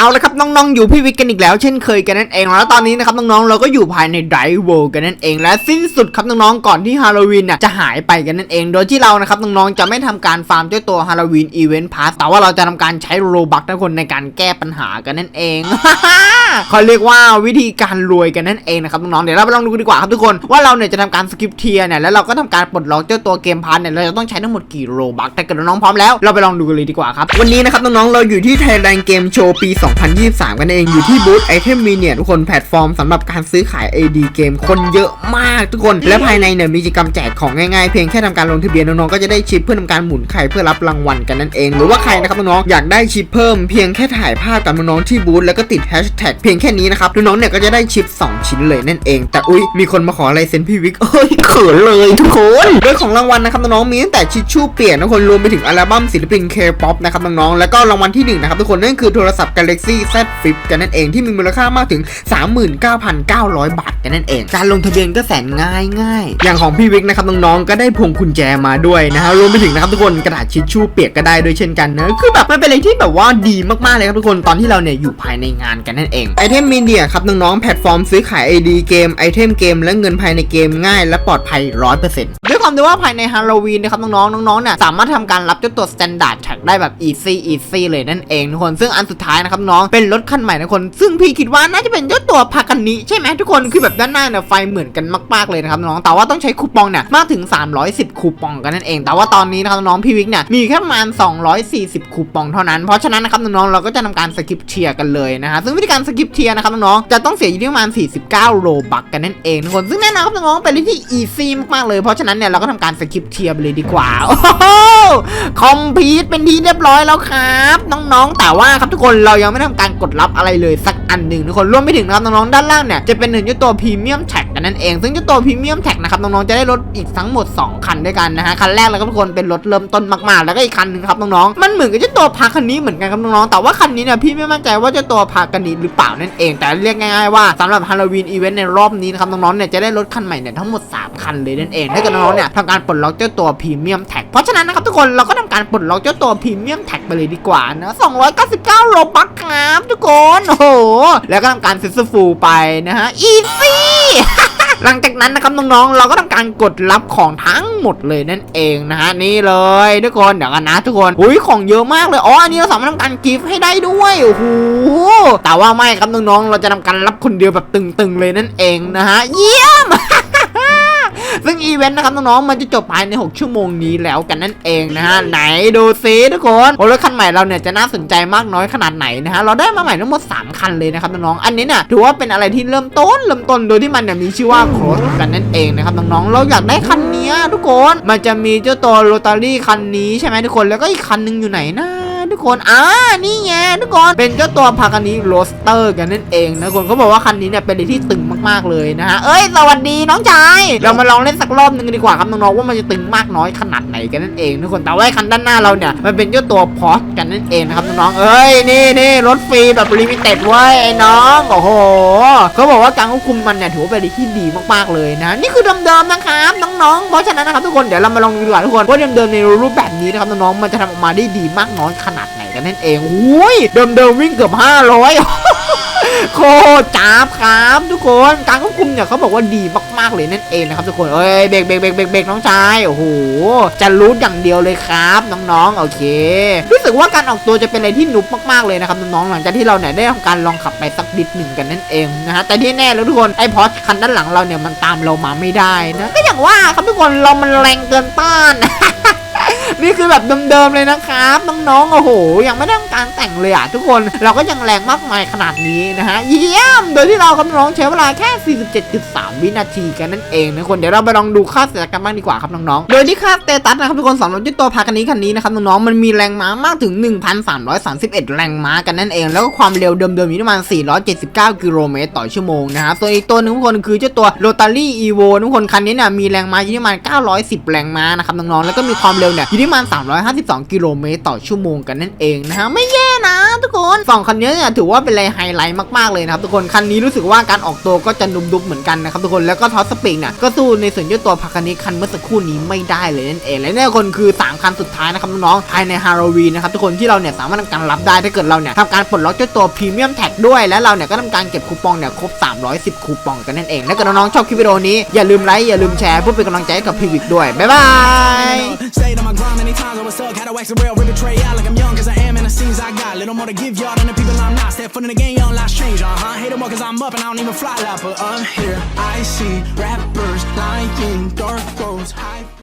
เอาละครับน้องๆอยู่พี่วิกกันอีกแล้ว เช่นเคยกันนั่นเองแล้วตอนนี้นะครับน้องๆเราก็อยู่ภายในไดร์เวิลด์กันนั่นเอง และสิ้นสุดครับน้องๆก่อนที่ฮาโลวีนเนี่ยจะหายไปกันนั่นเอง โดยที่เรานะครับน้องๆจะไม่ทำการฟาร์มเจ้าตัวฮาโลวีนอีเวนต์พาสแต่ว่าเราจะทำการใช้โรบักทุกคนในการแก้ปัญหากันนั่นเองเขาเรียกว่าวิธีการรวยกันนั่นเองนะครับน้องๆเดี๋ยวเราไปลองดูกันดีกว่าครับทุกคนว่าเราเนี่ยจะทำการสกิปเทียร์เนี่ยแล้วเราก็ทำการปลดล็อกเจ้าตัวเกมพาร์ทเนี่ยเราจะต้องใช้ทั้งหมดกี่โรบักแต่เกิดน้องๆพร้อมแล้วเราไปลองดูกันเลยดีกว่าครับวันนี้นะครับน้องๆเราอยู่ที่ Thailand Game Show ปี2023 กันเองอยู่ที่บูธไอเทมมีเนี่ยทุกคนแพลตฟอร์มสำหรับการซื้อขาย AD เกมคนเยอะมากทุกคน และภายในเนี่ยมีกิจกรรมแจกของง่ายๆ เพียงแค่ทำการลงทะเบียนน้องๆก็จะได้ชิปเพื่อทำการหมุนไข่เพื่อรับรางวัลกันนั่นเอง หรือว่าใครนะครับน้องๆอยากได้ชิปเพิ่มเพียงแค่ถ่ายภาพกับน้องๆที่บูธแล้วก็ติดแฮชแท็กเพียงแค่นี้นะครับน้องๆเนี่ยก็จะได้ชิป 2 ชิ้นเลยนั่นเอง แต่อุ้ยมีคนมาขอลายเซ็นพี่วิกเอ้ยเขินเลยทุกคนโดยของรางวัลนะครับน้องๆมีตั้งแต่ชิชชู่เปลี่ยนทุกคนรวมไปถึงอัลบั้มศิลปิน K-POP นะครับน้องๆแล้วก็รางวัลที่หนึ่งนะครับทุกคนนั่นคือโทรศัพท์ Galaxy Z Flip กันนั่นเองที่มีมูลค่ามากถึง 39,900 บาทกันนั่นเอง การลงทะเบียนก็แสนง่ายง่ายอย่างของพี่วิกนะครับน้องๆก็ได้พวงกุญแจมาด้วยนะฮะรวมไปถึงนะครับทุกคนกระดาษชิชชู่เปียกก็ได้ด้วยเช่นกันนะคือแบบมันเป็นอะไรที่แบบว่าดีมากๆเลยครับทุกคนตอนที่เราเนี่ยอยู่ภายในงานกันนั่นเองไอเทมมีเดียครับน้องๆแพลตฟอร์มซื้อขาย AD เกมไอเทมเกมและเงินภายในเกมง่าย และปลอดภัย100%ด้วยความที่ว่าภายในฮาโลวีนนะครับน้องๆน้องๆเนี่ยสามารถทำการรับเจ้าตัว Standard Tag ได้แบบ easy easy เลยนั่นเองทุกคนซึ่งอันสุดท้ายนะครับน้องเป็นรถคันใหม่นะคน ซึ่งพี่คิดว่าน่าจะเป็นเจ้าตัวพากันนี้ใช่ไหมทุกคน คือแบบด้านหน้าเนี่ยไฟเหมือนกันมากๆเลยนะครับน้องแต่ว่าต้องใช้คูปองเนี่ยมากถึง 310 คูปองกันนั่นเอง แต่ว่าตอนนี้นะครับน้องพี่วิกเนี่ยมีแค่ประมาณ 240 คูปองเท่านั้น เพราะฉะนั้นนะครับน้องๆ เราก็จะทำการสกิปเทียร์กันเลยนะฮะ ซึ่งวิธีการสกิปเทียร์นะครับน้องๆ จะต้องเสียอยู่ที่ประมาณ 49 โลบักกันนั่นเองทุกคน ซึ่งแน่นอนครับน้องๆ เป็นเรื่องที่อีซี่มากๆเลย เพราะฉะนั้นเนี่ยเราก็ทำการสกิปเทียร์ไปเลยดีกว่า โอ้โหคอมพีทเป็นที่เรียบร้อยแล้วครับ น้องๆ แต่ว่าครับทุกคนเรายังไม่ทำการกดรับอะไรเลยสักอันหนึ่งทุกคนรวมไปถึงนะครับน้องๆด้านล่างเนี่ยจะเป็นหนึ่งยุตัวพรีเมียมแท็ก กันนั่นเอง ซึ่งเจ้าตัวพรีเมียมแท็กนะครับน้องๆจะได้รถอีกทั้งหมด 2 คันด้วยกันนะฮะคันแรกแล้วก็ทุกคนเป็นรถเริ่มต้นมากๆ แล้วก็อีกคันหนึ่งครับน้องๆมันเหมือนกับเจ้าตัวพาคันนี้เหมือนกันครับน้องๆแต่ว่าคันนี้เนี่ยพี่ไม่มั่นใจว่าเจ้าตัวพาคันนี้หรือเปล่านั่นเอง แต่เรียกง่ายๆว่าสำหรับฮาโลวีนอีเวนต์ในรอบนี้นะครับน้องๆเนี่ยจะได้รถคันใหม่เนี่ยทั้งหมด 3 คันเลยนั่นเองถ้าเกิดน้องๆเนี่ยทำการปลดล็อกเจ้าตัวพรีเมียมแท็กเพราะฉะนั้นนะครับทุกคนเราก็ทำการปลดล็อกเจ้าตัวพรีเมียมแท็กไปเลยดีกว่านะ299โลบัคครับทุกคนโอ้โหแล้วก็ทำการซื้อฟูไปนะฮะอีซี่ หลังจากนั้นนะครับน้องๆเราก็ทำการกดรับของทั้งหมดเลยนั่นเองนะฮะนี่เลยทุกคนเดี๋ยวกันนะทุกคนอุ้ยของเยอะมากเลยอ๋ออันนี้เราสามารถทำการกิฟต์ให้ได้ด้วยโอ้โหแต่ว่าไม่ครับน้องๆเราจะทำการรับคนเดียวแบบตึงๆเลยนั่นเองนะฮะเยี่ยม ซึ่งอีเวนต์นะครับน้องๆมันจะจบภายใน 6 ชั่วโมงนี้แล้วกันนั่นเองนะฮะไหนดูซิทุกคนโอ้รถคันใหม่เราเนี่ยจะน่าสนใจมากน้อยขนาดไหนนะฮะเราได้มาใหม่ทั้งหมด 3 คันเลยนะครับน้องๆอันนี้เนี่ยถือว่าเป็นอะไรที่เริ่มต้นเริ่มต้นโดยที่มันเนี่ยมีชื่อว่าโครสกันนั่นเองนะครับน้องๆเราอยากได้คันเนี้ยทุกคนมันจะมีเจ้าตัวโรตารี่คันนี้ใช่ไหมทุกคนแล้วก็อีกคันหนึงอยู่ไหนนะ ทุกคนอ่านี่ไงทุกคนเป็นเจ้าตัวพาคันนี้โรสเตอร์กันนั่นเองนะคนเขาบอกว่าคันนี้เนี่ยเป็นอะไรที่ตึงมากๆเลยนะฮะเอ้ยสวัสดีน้องชายเรามาลองเล่นสักรอบหนึงดีกว่าครับน้องๆว่ามันจะตึงมากน้อยขนาดไหนกันนั่นเองทุกคนแต่ว่าคันด้านหน้าเราเนี่ยมันเป็นเจ้าตัวพอสกันนั่นเองนะครับน้องๆเอ้ยนี่นี่รถฟรีแบบลิมิเต็ดเว้ยไอ้น้องโอ้โหเขาบอกว่าการควบคุมมันเนี่ยถือว่าเป็นอะไรที่ดีมากๆเลยนะ นี่คือเดิมๆนะครับน้องๆเพราะฉะนั้นนะครับทุกคนเดี๋ยวเรามาลองดูดีกว่าทุกคนว่าเดิมๆในรูปแบบนี้นะครับน้องๆมันจะทำออกมาได้ดีมากน้อยขนาดไหนกันนั่นเองอุ้ยเดิมๆวิ่งเกือบ 500 โคตรจ้าบครับทุกคนการควบคุมเนี่ยเขาบอกว่าดีมากๆเลยนั่นเองนะครับทุกคนเอ้ยเบรกเบรกเบรกเบรกเบรกน้องชายโอ้โหจะรู้อย่างเดียวเลยครับน้องๆโอเค รู้สึกว่าการออกตัวจะเป็นอะไรที่นุบมากๆเลยนะครับน้องๆหลังจากที่เราเนี่ยได้ทำการลองขับไปสักนิดหนึ่งกันนั่นเองนะฮะแต่ที่แน่แล้วทุกคนไอ้พอสคันด้านหลังเราเนี่ยมันตามเรามาไม่ได้นะก็อย่างว่าครับทุกคนเรามันแรงเกินต้าน นี่คือแบบเดิมๆเลยนะครับน้องๆโอ้โห ยังไม่ได้ทำการแต่งเลยอะทุกคนเราก็ยังแรงมากมายขนาดนี้นะฮะเยี่ยม โดยที่เรากับน้องใช้เวลาแค่ 47.3 วินาทีกันนั่นเองนะคนเดี๋ยวเราไปลองดูค่าเสียกันบ้างดีกว่าครับน้องๆโดยที่ค่าสเตตัสนะครับทุกคนสำหรับเจ้าตัวพาคันนี้คันนี้นะครับน้องๆมันมีแรงม้ามากถึง 1,331 แรงม้ากันนั่นเอง แล้วก็ความเร็วเดิมๆอยู่ที่ประมาณ 479 กิโลเมตรต่อชั่วโมงนะฮะส่วนอีกตัวนึงทุกคนคือเจ้าตัวโรตารี่อีโวทุกคนคันนี้เนี่ยมีแรงม้าอยู่ที่ประมาณ910 แรงม้านะครับน้องๆแล้วก็มีความเร็วเนี่ยอยู่ที่ประมาณ 352 กิโลเมตรต่อชั่วโมงกันนั่นเองนะฮะไม่แย่ นะทุกคนสองคันนี้เนี่ยถือว่าเป็นอะไรไฮไลท์มากๆเลยนะครับทุกคนคันนี้รู้สึกว่าการออกตัวก็จะนุ่มดุบเหมือนกันนะครับทุกคนแล้วก็ท็อปสปริงเนี่ยก็สู้ในส่วนย่อตัวพักคันนี้คันเมื่อสักครู่นี้ไม่ได้เลยนั่นเองและเนี่ยคนคือสามคันสุดท้ายนะครับน้องๆภายในฮาโลวีนนะครับทุกคนที่เราเนี่ยสามารถทำการรับได้ถ้าเกิดเราเนี่ยทำการปลดล็อกเจ้าตัวพรีเมียมแท็กด้วยและเราเนี่ยก็ทำการเก็บคูปองเนี่ยครบ 310 คูปองกันนั่นเองและถ้าเกิดน้องๆชอบคลิปวิดีโอนี้อย่าลืมไลค์อย่าลืมแชร์เพื่อเป็นกำลังใจให้กับพีวิกด้วยบ๊ายบาย the scenes I got. Little more to give y'all than the people I'm not. Step foot in the game, y'all not strange, uh huh. Hate them all cause I'm up and I don't even fly, but I'm here. I see rappers lying, dark clothes. high.